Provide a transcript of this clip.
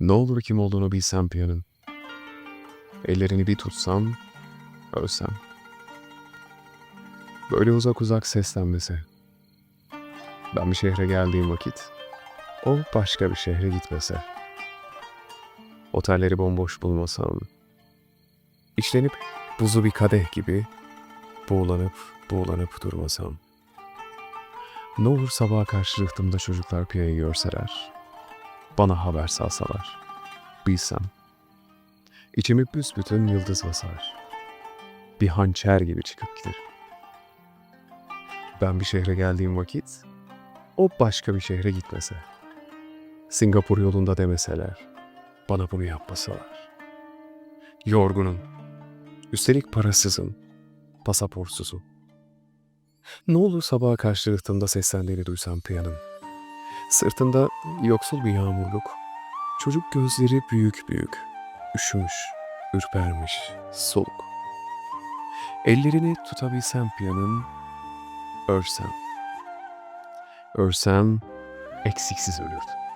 Ne olur kim olduğunu bilsem Piya'nın. Ellerini bir tutsam, ölsem. Böyle uzak uzak seslenmesi. Ben bir şehre geldiğim vakit, o başka bir şehre gitmese. Otelleri bomboş bulmasam. İşlenip buzu bir kadeh gibi buğulanıp buğulanıp durmasam. Ne olur sabaha karşı rıhtımda çocuklar Piya'yı görseler. Bana haber salsalar. Bilsem. İçimi büsbütün yıldız basar. Bir hançer gibi çıkıp giderim. Ben bir şehre geldiğim vakit, o başka bir şehre gitmese. Singapur yolunda demeseler, bana bunu yapmasalar. Yorgunum. Üstelik parasızım, pasaportsuzum. Ne olur sabaha karşı rıhtımda seslendiğini duysam piyanın. Sırtında yoksul bir yağmurluk. Çocuk gözleri büyük büyük. Üşümüş, ürpermiş, soluk. Ellerini tutabilsem piyanın, örsem. Örsem eksiksiz ölürdü.